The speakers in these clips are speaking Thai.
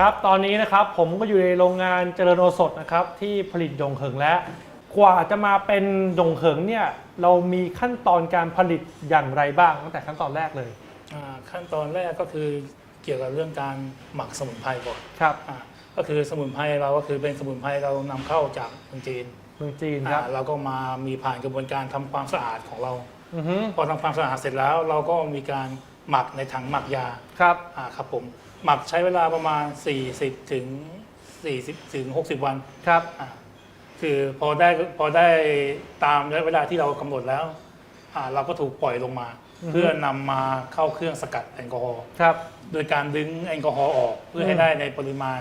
ครับตอนนี้นะครับผมก็อยู่ในโรงงานเจริญโอสถนะครับที่ผลิตหยงเขิงและ กว่าจะมาเป็นหยงเขิงเนี่ยเรามีขั้นตอนการผลิตอย่างไรบ้างตั้งแต่ขั้นตอนแรกเลยอ่าขั้นตอนแรกก็คือเกี่ยวกับเรื่องการหมักสมุนไพรก่อนครับอ่าก็คือสมุนไพรเราก็คือเป็นสมุนไพรเรานำเข้าจากเมืองจีนเมืองจีนครับอ่าเราก็มามีผ่านกระบวนการทำความสะอาดของเรา อือฮึพอทำความสะอาดเสร็จแล้ว เราก็มีการหมักในถังหมักยาครับ อ่าครับผม หมักใช้เวลาประมาณ 40 ถึง 40 ถึง 60 วัน ครับอ่าคือพอได้พอได้ตามระยะเวลาที่เรากำหนดแล้วอ่าเราก็ถูกปล่อยลงมา เพื่อนำมาเข้าเครื่องสกัดแอลกอฮอล์ครับ โดยการดึงแอลกอฮอล์ออกเพื่อให้ได้ในปริมาณ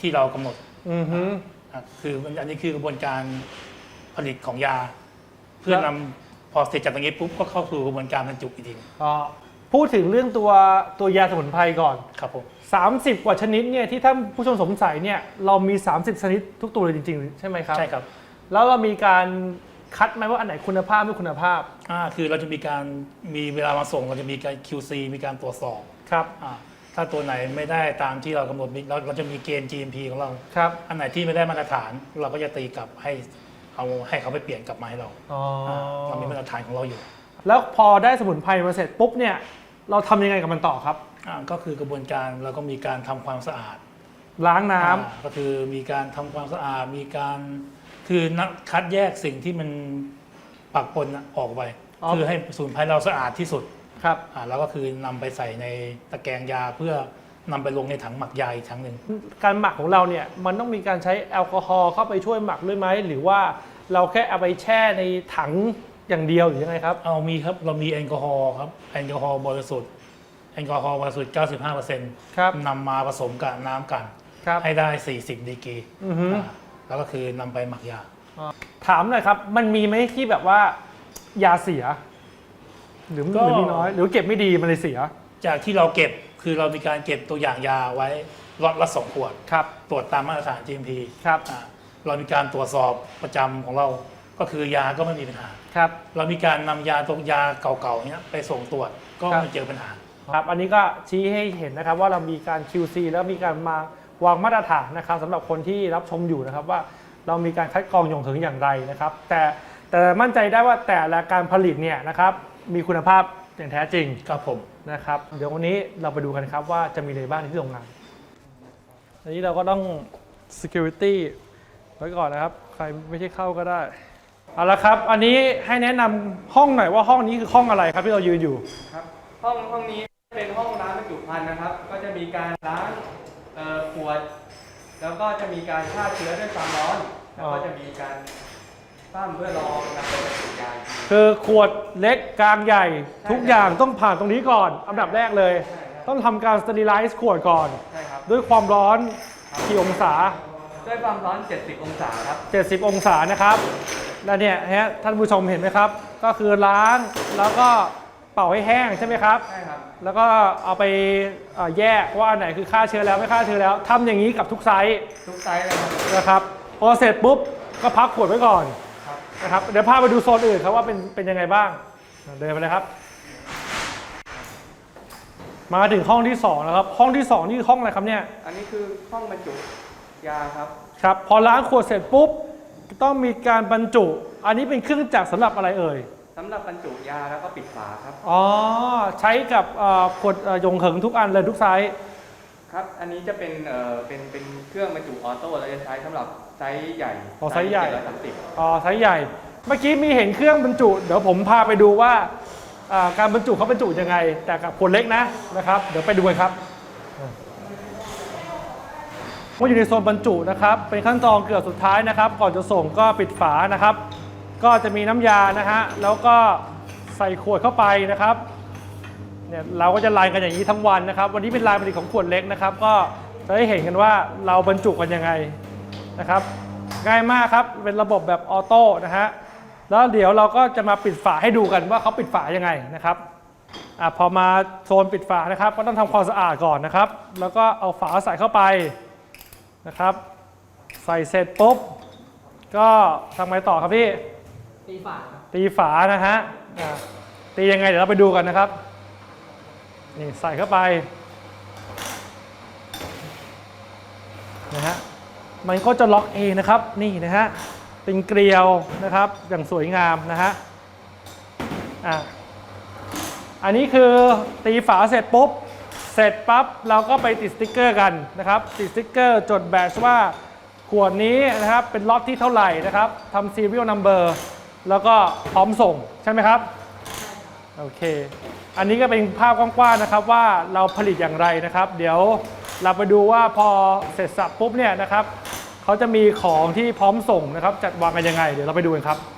ที่เรากำหนดอือฮึ อะคือมันอันนี้คือกระบวนการผลิตของยา เพื่อนำพอเสร็จจากตรงนี้ปุ๊บก็เข้าสู่กระบวนการบรรจุอีกทีก็ พูดถึงเรื่องตัวตัวยาสมุนไพรก่อน ครับผม30 กว่าชนิดเนี่ยที่ท่านผู้ชมสงสัยเนี่ยเรามี 30 ชนิดทุกตัวเลยจริง ๆ ใช่ไหมครับ ใช่ครับ แล้วเรามีการคัดไหมว่าอันไหนคุณภาพไม่คุณภาพอ่าคือเราจะมีการมีเวลามาส่งเราจะมีการ QC มีการตรวจสอบครับอ่าถ้าตัวไหนไม่ได้ตามที่เรากำหนดมีเราเราจะมีเกณฑ์ GMP ของเราครับอันไหนที่ไม่ได้มาตรฐานเราก็จะตีกลับให้เอาให้เขาไปเปลี่ยนกลับมาให้เราอ๋ออาเรามีมาตรฐานของเราอยู่ แล้วพอได้สมุนไพรมาเสร็จปุ๊บเนี่ยเราทำยังไงกับมันต่อครับ อ่าก็คือกระบวนการเราก็มีการทำความสะอาดล้างน้ำ อ่าก็คือมีการทำความสะอาด มีการคือนักคัดแยกสิ่งที่มันปักปนน่ะออกไป อ๋อ คือให้สูนไพรเราสะอาดที่สุดครับ อ่าแล้วก็คือนำไปใส่ในตะแกรงยาเพื่อนำไปลงในถังหมักยาอีกครั้งหนึ่ง การหมักของเราเนี่ยมันต้องมีการใช้แอลกอฮอล์เข้าไปช่วยหมักด้วยไหมหรือว่าเราแค่เอาไปแช่ในถัง อย่างเดียวหรือยังไงครับ เอามีครับเรามีแอลกอฮอล์ครับแอลกอฮอล์บริสุทธิ์แอลกอฮอล์บริสุทธิ์ 95%ครับนำมาผสมกับน้ำกัน ครับให้ได้ 40ดีกรีอือฮึ อ่าแล้วก็คือนำไปหมักยา ถามหน่อยครับ มันมีไหมที่แบบว่า ยาเสีย หรือหก็ รือมีน้อย หรือเก็บไม่ดีมันเลยเสียจากที่เราเก็บคือเรามีการเก็บตัวอย่างยาไว้ล็อตละสองขวด ครับ ตรวจตามมาตรฐาน GMP ครับ อ่าเรามีการตรวจสอบประจำของเรา ก็คือยาก็ไม่มีปัญหา ครับ เรามีการนำยาตัวยาเก่าๆเนี้ยไปส่งตรวจก็ครับ ไม่เจอปัญหา ครับ อันนี้ก็ชี้ให้เห็นนะครับว่าเรามีการ QC แล้วมีการมาวางมาตรฐานนะครับสำหรับคนที่รับชมอยู่นะครับว่าเรามีการคัดกรองอย่างถึงอย่างไรนะครับ แต่แต่มั่นใจได้ว่าแต่ละการผลิตเนี่ยนะครับมีคุณภาพอย่างแท้จริงครับผม นะครับ เดี๋ยววันนี้เราไปดูกันครับว่าจะมีอะไรบ้างในที่โรงงานอันนี้เราก็ต้อง security ไว้ก่อนนะครับ ใครไม่ใช่เข้าก็ได้ เอาละครับ อันนี้ให้แนะนำห้องหน่อยว่าห้องนี้คือห้องอะไรครับที่เรายืนอยู่ ครับห้องห้องนี้เป็นห้องล้างบรรจุภัณฑ์นะครับ ก็จะมีการล้างเอ่อขวด แล้วก็จะมีการฆ่าเชื้อด้วยความร้อน แล้วก็จะมีการปั้มเพื่อรอนำไปบรรจุยาอีกทีคือขวดเล็กกลางใหญ่ ทุกอย่างต้องผ่านตรงนี้ก่อน อันดับแรกเลย ใช่ครับต้องทำการ sterilize ขวดก่อน ใช่ครับด้วยความร้อนกี่องศา ด้วยความร้อน 70 องศาครับ70 องศานะครับ แล้วเนี่ยฮะท่านผู้ชมเห็นไหมครับ ก็คือล้างแล้วก็เป่าให้แห้งใช่ไหมครับ ใช่ครับ แล้วก็เอาไปเอ่อแยกว่าอันไหนคือฆ่าเชื้อแล้วไม่ฆ่าเชื้อแล้วทำอย่างนี้กับทุกไซส์ทุกไซส์เลยครับนะครับพอเสร็จปุ๊บก็พักขวดไว้ก่อนครับนะครับเดี๋ยวพาไปดูโซนอื่นครับว่าเป็นเป็นยังไงบ้าง เดินไปเลยครับ มาถึงห้องที่สองแล้วครับห้องที่สองนี่คือห้องอะไรครับเนี่ย อันนี้คือห้องบรรจุยาครับครับ พอล้างขวดเสร็จปุ๊บ ต้องมีการบรรจุ อันนี้เป็นเครื่องจักรสำหรับอะไรเอ่ย สำหรับบรรจุยาแล้วก็ปิดฝาครับ อ๋อ ใช้กับเอ่อขวดเอ่อยงเหิงทุกอันเลยทุกไซส์ ครับ อันนี้จะเป็นเอ่อเป็นเป็นเครื่องบรรจุออโต้เราจะใช้สำหรับไซส์ใหญ่อ๋อไซส์ใหญ่สามสิบอ๋อไซส์ใหญ่ เมื่อกี้มีเห็นเครื่องบรรจุ เดี๋ยวผมพาไปดูว่าอ่าการบรรจุเขาบรรจุยังไง แต่กับขวดเล็กนะนะครับ เดี๋ยวไปดูกันครับ ว่าอยู่ในโซนบรรจุนะครับ เป็นขั้นตอนเกือบสุดท้ายนะครับ ก่อนจะส่งก็ปิดฝานะครับ ก็จะมีน้ำยานะฮะแล้วก็ใส่ขวดเข้าไปนะครับเนี่ยเราก็จะไลน์กันอย่างนี้ทั้งวันนะครับ วันนี้เป็นลายผลิตของขวดเล็กนะครับ ก็จะได้เห็นกันว่าเราบรรจุกันยังไงนะครับ ง่ายมากครับเป็นระบบแบบออโต้นะฮะแล้วเดี๋ยวเราก็จะมาปิดฝาให้ดูกันว่าเขาปิดฝายังไงนะครับอพอมาโซนปิดฝานะครับ ก็ต้องทำความสะอาดก่อนนะครับ แล้วก็เอาฝาใส่เข้าไป นะครับ ใส่เสร็จปุ๊บ ก็ทำไงต่อครับพี่ ตีฝาครับตีฝานะฮะอะตียังไงเดี๋ยวเราไปดูกันนะครับ นี่ใส่เข้าไปนะฮะมันก็จะล็อกเองนะครับนี่นะฮะเป็นเกลียวนะครับอย่างสวยงามนะฮะอะอันนี้คือตีฝาเสร็จปุ๊บ เสร็จปั๊บเราก็ไปติดสติกเกอร์กันนะครับติดสติกเกอร์จดแบตว่าขวดนี้นะครับเป็นล็อตที่เท่าไหร่นะครับทำ serial number แล้วก็พร้อมส่งใช่ไหมครับโอเค อันนี้ก็เป็นภาพกว้างๆนะครับว่าเราผลิตอย่างไรนะครับ เดี๋ยวเราไปดูว่าพอเสร็จสับปุ๊บเนี่ยนะครับเขาจะมีของที่พร้อมส่งนะครับ จัดวางกันยังไง เดี๋ยวเราไปดูกันครับ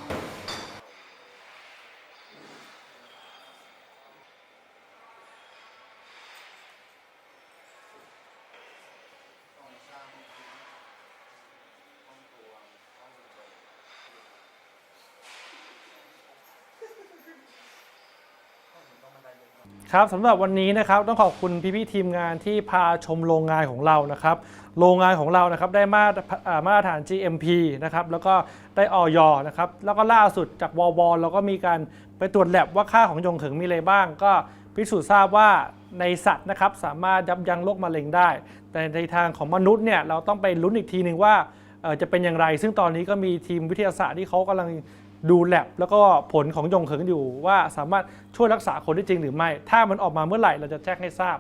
ครับสำหรับวันนี้นะครับต้องขอบคุณพี่ๆทีมงานที่พาชมโรงงานของเรานะครับ โรงงานของเรานะครับได้มาตรอ่ามาตรฐาน GMP นะครับแล้วก็ได้ออยนะครับแล้วก็ล่าสุดจากววเราก็มีการไปตรวจแลบว่าค่าของยงเขิงมีอะไรบ้าง ก็พิสูจน์ทราบว่าในสัตว์นะครับสามารถยับยั้งโรคมะเร็งได้ แต่ในทางของมนุษย์เนี่ยเราต้องไปลุ้นอีกทีหนึ่งว่าเอ่อจะเป็นอย่างไร ซึ่งตอนนี้ก็มีทีมวิทยาศาสตร์ที่เขากำลัง ดูแลบแล้วก็ผลของยงเขิงอยู่ว่าสามารถช่วยรักษาคนได้จริงหรือไม่ ถ้ามันออกมาเมื่อไหร่เราจะแจ้งให้ทราบ